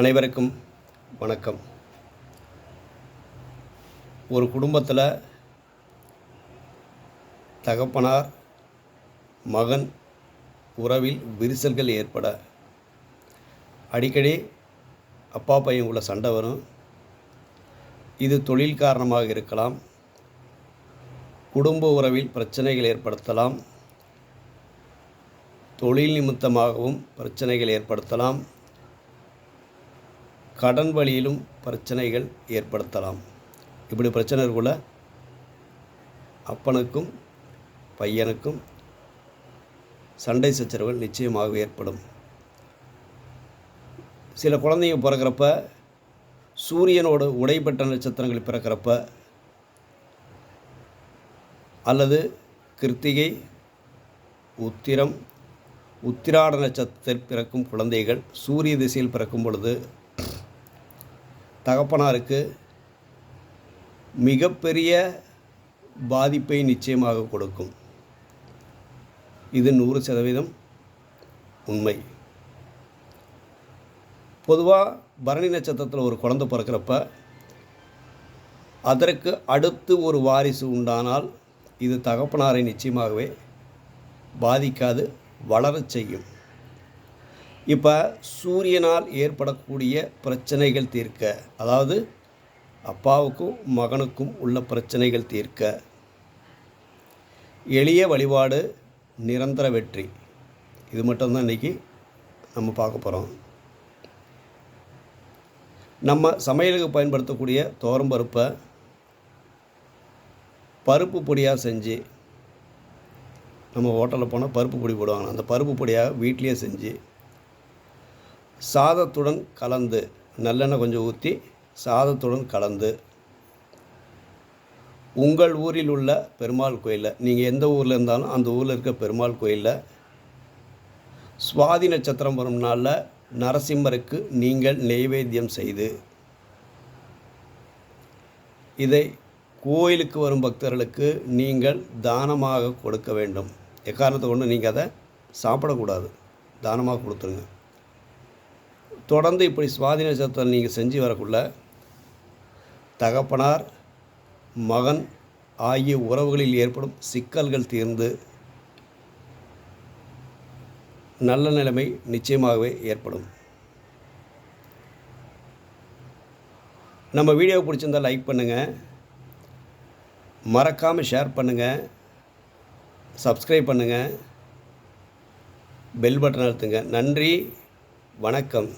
அனைவருக்கும் வணக்கம். ஒரு குடும்பத்தில் தகப்பனார் மகன் உறவில் விரிசல்கள் ஏற்பட அடிக்கடி அப்பா பையன் உள்ள சண்டை வரும். இது தொழில் காரணமாக இருக்கலாம். குடும்ப உறவில் பிரச்சனைகள் ஏற்படுத்தலாம். தொழில் நிமித்தமாகவும் பிரச்சனைகள் ஏற்படுத்தலாம். கடன் வழியிலும் பிரச்சனைகள் ஏற்படுத்தலாம். இப்படி பிரச்சனை இருக்குள்ள அப்பனுக்கும் பையனுக்கும் சண்டை சச்சரவுகள் நிச்சயமாக ஏற்படும். சில குழந்தைங்க பிறக்கிறப்ப சூரியனோட உடைப்பட்ட நட்சத்திரங்கள் பிறக்கிறப்ப அல்லது கிருத்திகை உத்திரம் உத்திராட நட்சத்திரத்தில் பிறக்கும் குழந்தைகள் சூரிய திசையில் பிறக்கும் பொழுது தகப்பனாருக்கு மிகப்பெரிய பாதிப்பை நிச்சயமாக கொடுக்கும். இது நூறு சதவீதம் உண்மை. பொதுவாக பரணி நட்சத்திரத்தில் ஒரு குழந்தை பிறக்கிறப்ப அதற்கு அடுத்து ஒரு வாரிசு உண்டானால் இது தகப்பனாரை நிச்சயமாகவே பாதிக்காது வளரச் செய்யும். இப்போ சூரியனால் ஏற்படக்கூடிய பிரச்சனைகள் தீர்க்க அதாவது அப்பாவுக்கும் மகனுக்கும் உள்ள பிரச்சனைகள் தீர்க்க எளிய வழிபாடு நிரந்தர வெற்றி. இது மட்டும்தான் இன்றைக்கி நம்ம பார்க்க போகிறோம் நம்ம சமையலுக்கு பயன்படுத்தக்கூடிய தோரம் பருப்பை பருப்பு பொடியாக செஞ்சு நம்ம ஹோட்டலில் போனால் பருப்பு பொடி போடுவாங்க அந்த பருப்பு பொடியாக வீட்லேயே செஞ்சு சாதத்துடன் கலந்து நல்லெண்ணெய் கொஞ்சம் ஊற்றி சாதத்துடன் கலந்து. உங்கள் ஊரில் உள்ள பெருமாள் கோயிலில் நீங்கள் எந்த ஊரில் இருந்தாலும் அந்த ஊரில் இருக்க பெருமாள் கோயிலில் சுவாதி நட்சத்திரம் வரும் நாளில் நரசிம்மருக்கு நீங்கள் நெய்வேத்தியம் செய்து இதை கோயிலுக்கு வரும் பக்தர்களுக்கு நீங்கள் தானமாக கொடுக்க வேண்டும். எக்காரணத்தை கொண்டு நீங்கள் அதை சாப்பிடக்கூடாது. தானமாக கொடுத்துருங்க. தொடர்ந்து இப்படி சுவாதி நட்சத்திரம் நீங்கள் செஞ்சு வரக்குள்ள தகப்பனார் மகன் ஆகிய உறவுகளில் ஏற்படும் சிக்கல்கள் தீர்ந்து நல்ல நிலைமை நிச்சயமாகவே ஏற்படும். நம்ம வீடியோ பிடிச்சிருந்தால் லைக் பண்ணுங்கள் மறக்காமல் ஷேர் பண்ணுங்கள் சப்ஸ்கிரைப் பண்ணுங்கள் பெல் பட்டன் அழுத்துங்க. நன்றி. வணக்கம்.